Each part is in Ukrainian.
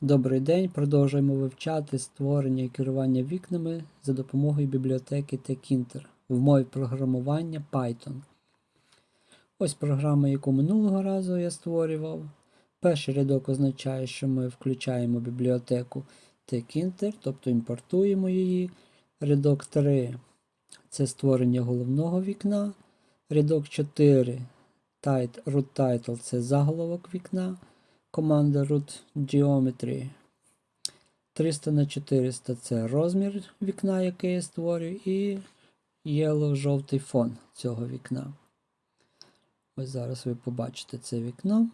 Добрий день. Продовжуємо вивчати створення і керування вікнами за допомогою бібліотеки TechInter в мові програмування Python. Ось програма, яку минулого разу я створював. Перший рядок означає, що ми включаємо бібліотеку TechInter, тобто імпортуємо її. Рядок 3 це створення головного вікна. Рядок 4 root title це заголовок вікна. Команда root geometry 300 на 400 це розмір вікна, який я створюю, і yellow жовтий фон цього вікна. Ось зараз ви побачите це вікно.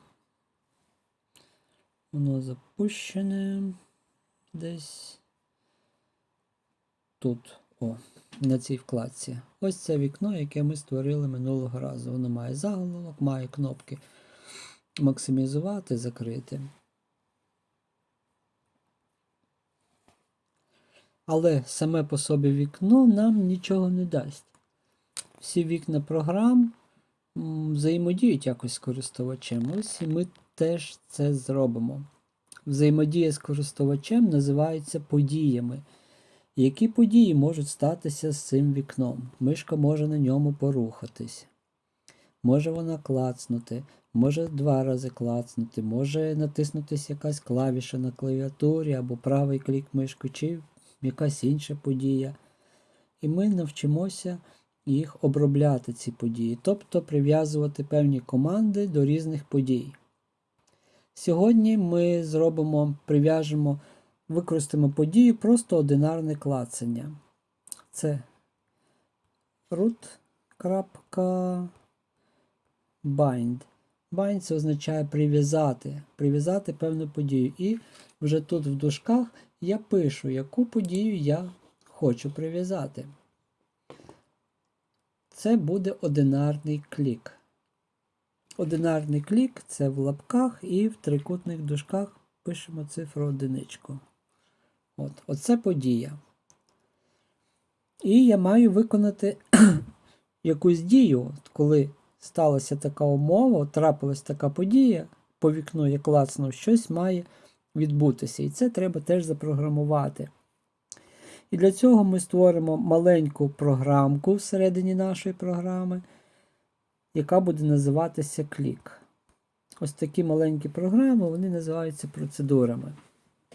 Воно запущене десь тут, о, на цій вкладці. Ось це вікно, яке ми створили минулого разу. Воно має заголовок, має кнопки максимізувати, закрити. Але саме по собі вікно нам нічого не дасть. Всі вікна програм взаємодіють якось з користувачем. Ось і ми теж це зробимо. Взаємодія з користувачем називається подіями. Які події можуть статися з цим вікном? Мишка може на ньому порухатись. Може вона клацнути, може два рази клацнути, може натиснутися якась клавіша на клавіатурі або правий клік мишки, чи якась інша подія. І ми навчимося їх обробляти, ці події, тобто прив'язувати певні команди до різних подій. Сьогодні ми зробимо, прив'яжемо, використаємо подію просто одинарне клацання. Це root.bind. Bind це означає прив'язати, прив'язати певну подію. І вже тут в дужках я пишу, яку подію я хочу прив'язати. Це буде одинарний клік. Одинарний клік це в лапках і в трикутних дужках пишемо цифру одиничку. От, Оце подія. І я маю виконати якусь дію, коли сталася така умова, трапилась така подія, по вікну я клацнув, щось має відбутися. І це треба теж запрограмувати. І для цього ми створимо маленьку програмку всередині нашої програми, яка буде називатися клік. Ось такі маленькі програми, вони називаються процедурами.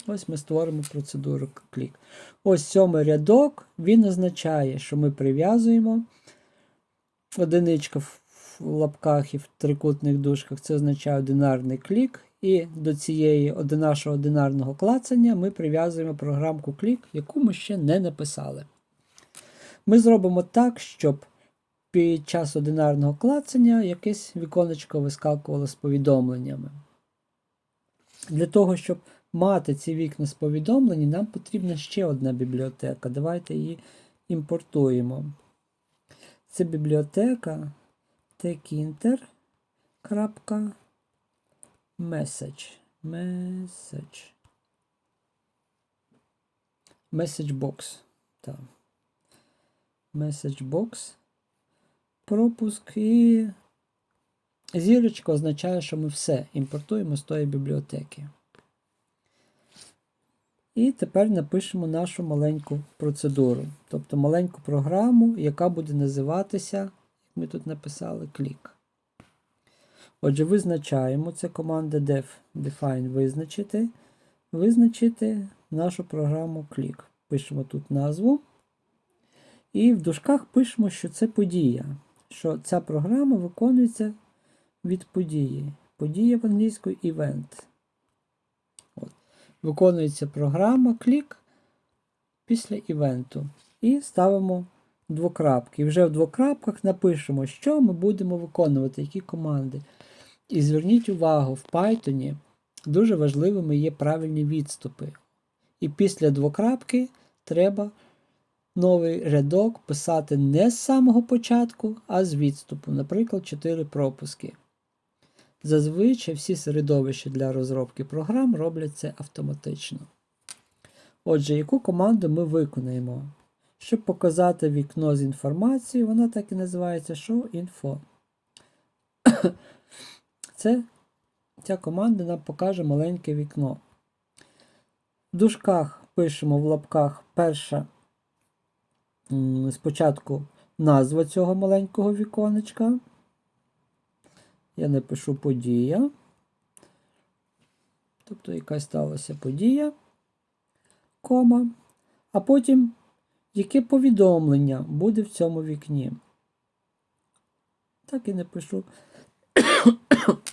Ось ми створимо процедуру клік. Ось сьомий рядок, він означає, що ми прив'язуємо одиничка в лапках і в трикутних дужках, це означає одинарний клік. І до цієї нашого одинарного клацання ми прив'язуємо програмку клік, яку ми ще не написали. Ми зробимо так, щоб під час одинарного клацання якесь віконечко вискакувало з повідомленнями. Для того, щоб мати ці вікна з повідомлень, нам потрібна ще одна бібліотека. Давайте її імпортуємо. Це бібліотека tekinter.message. Message. Message box. Так. Message box. Пропуск і зірочка означає, що ми все імпортуємо з тої бібліотеки. І тепер напишемо нашу маленьку процедуру, тобто маленьку програму, яка буде називатися, ми тут написали, клік. Отже, визначаємо, це команда def define визначити. Визначити нашу програму клік. Пишемо тут назву. І в дужках пишемо, що це подія. Що ця програма виконується від події. Подія в англійською event. От. Виконується програма клік після івенту. І ставимо двокрапки. І вже в двокрапках напишемо, що ми будемо виконувати, які команди. І зверніть увагу, в Python дуже важливими є правильні відступи. І після двокрапки треба новий рядок писати не з самого початку, а з відступу, наприклад, 4 пропуски. Зазвичай всі середовища для розробки програм роблять це автоматично. Отже, яку команду ми виконаємо? Щоб показати вікно з інформацією, вона так і називається showInfo. Це Ця команда нам покаже маленьке вікно. В дужках пишемо в лапках перша спочатку назва цього маленького віконечка. Я напишу подія. Тобто якась сталася подія, кома. А потім яке повідомлення буде в цьому вікні. Так і напишу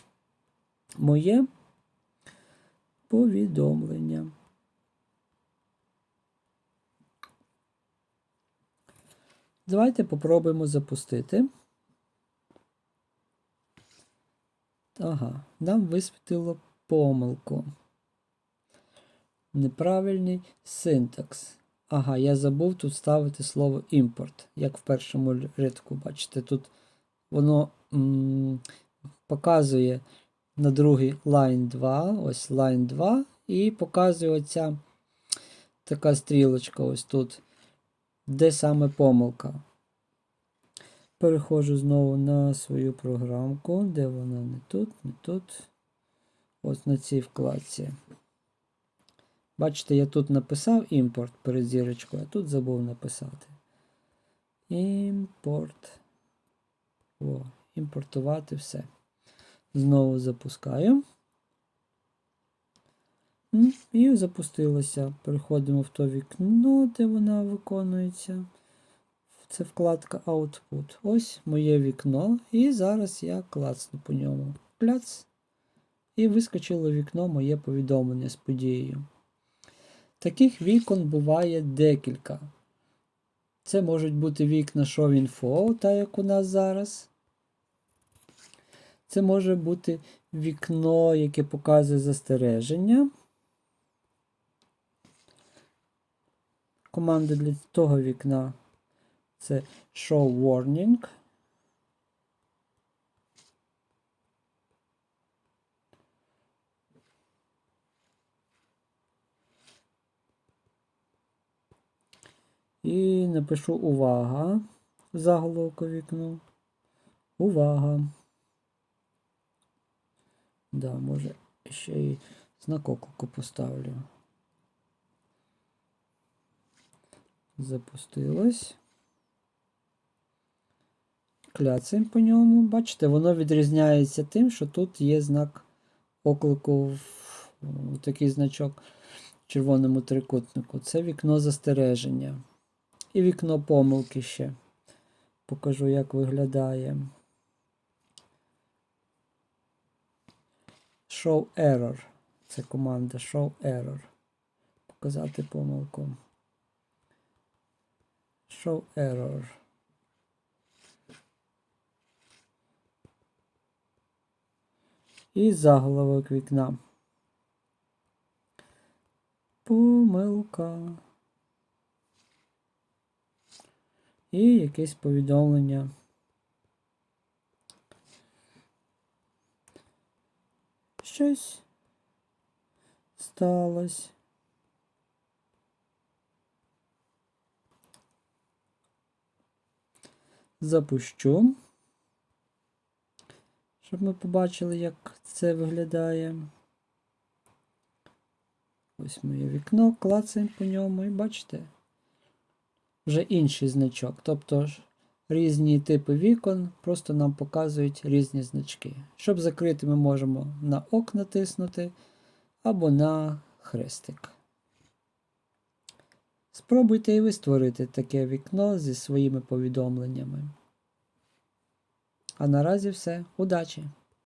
моє повідомлення. Давайте попробуємо запустити. Ага, нам висвітило помилку. Неправильний синтакс. Ага, я забув тут ставити слово імпорт, як в першому рядку. Бачите, тут воно м, показує на другий line 2, ось line 2, і показує оця така стрілочка ось тут, де саме помилка. Переходжу знову на свою програмку, де вона не тут, не тут. Ось на цій вкладці. Бачите, я тут написав імпорт перед зірочкою, а тут забув написати. Імпорт. О, імпортувати все. Знову запускаю. І запустилося. Переходимо в то вікно, де вона виконується. Це вкладка Output. Ось моє вікно. І зараз я клацну по ньому. Кляц. І вискочило вікно моє повідомлення з подією. Таких вікон буває декілька. Це можуть бути вікна Show-Info, так як у нас зараз. Це може бути вікно, яке показує застереження. Команда для того вікна це Show Warning. І напишу увага. Заголовку вікну. Увага. Да, може, ще й знак оклику поставлю. Запустилось. Кляцаємо по ньому. Бачите, воно відрізняється тим, що тут є знак оклику в такий значок в червоному трикутнику. Це вікно застереження. І вікно помилки ще. Покажу, як виглядає. Show error. Це команда Show error. Показати помилку. Show error. І заголовок вікна. Помилка. І якесь повідомлення. Щось сталося. Запущу, щоб ми побачили, як це виглядає. Ось моє вікно, клацаємо по ньому і бачите, вже інший значок. Тобто різні типи вікон просто нам показують різні значки. Щоб закрити, ми можемо на ок натиснути або на хрестик. Спробуйте і ви створити таке вікно зі своїми повідомленнями. А наразі все. Удачі!